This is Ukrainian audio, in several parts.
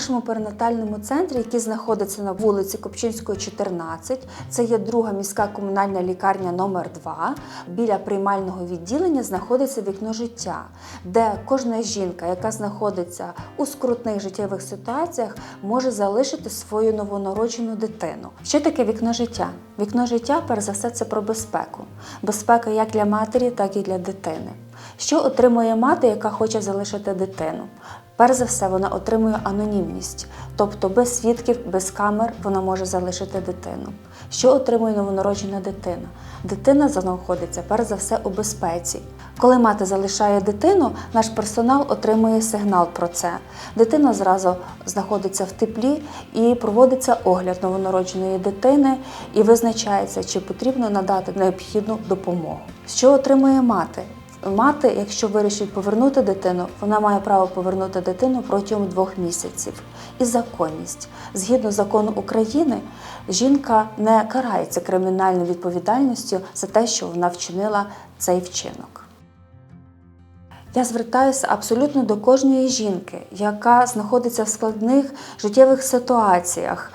нашому перинатальному центрі, який знаходиться на вулиці Копчинської, 14, це є друга міська комунальна лікарня номер 2 Біля приймального відділення знаходиться вікно життя, де кожна жінка, яка знаходиться у скрутних життєвих ситуаціях, може залишити свою новонароджену дитину. Що таке вікно життя? Вікно життя, перш за все, це про безпеку. Безпека як для матері, так і для дитини. Що отримує мати, яка хоче залишити дитину? Перш за все, вона отримує анонімність, тобто без свідків, без камер вона може залишити дитину. Що отримує новонароджена дитина? Дитина знаходиться перш за все у безпеці. Коли мати залишає дитину, наш персонал отримує сигнал про це. Дитина зразу знаходиться в теплі і проводиться огляд новонародженої дитини і визначається, чи потрібно надати необхідну допомогу. Що отримує мати? Мати, якщо вирішить повернути дитину, вона має право повернути дитину протягом двох місяців. І законність. Згідно закону України, жінка не карається кримінальною відповідальністю за те, що вона вчинила цей вчинок. Я звертаюся абсолютно до кожної жінки, яка знаходиться в складних життєвих ситуаціях.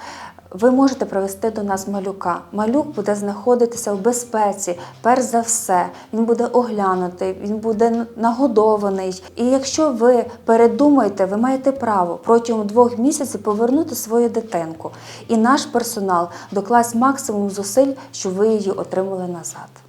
Ви можете привезти до нас малюка. Малюк буде знаходитися в безпеці, перш за все. Він буде оглянутий, він буде нагодований. І якщо ви передумаєте, ви маєте право протягом двох місяців повернути свою дитинку. І наш персонал докласть максимум зусиль, щоб ви її отримали назад.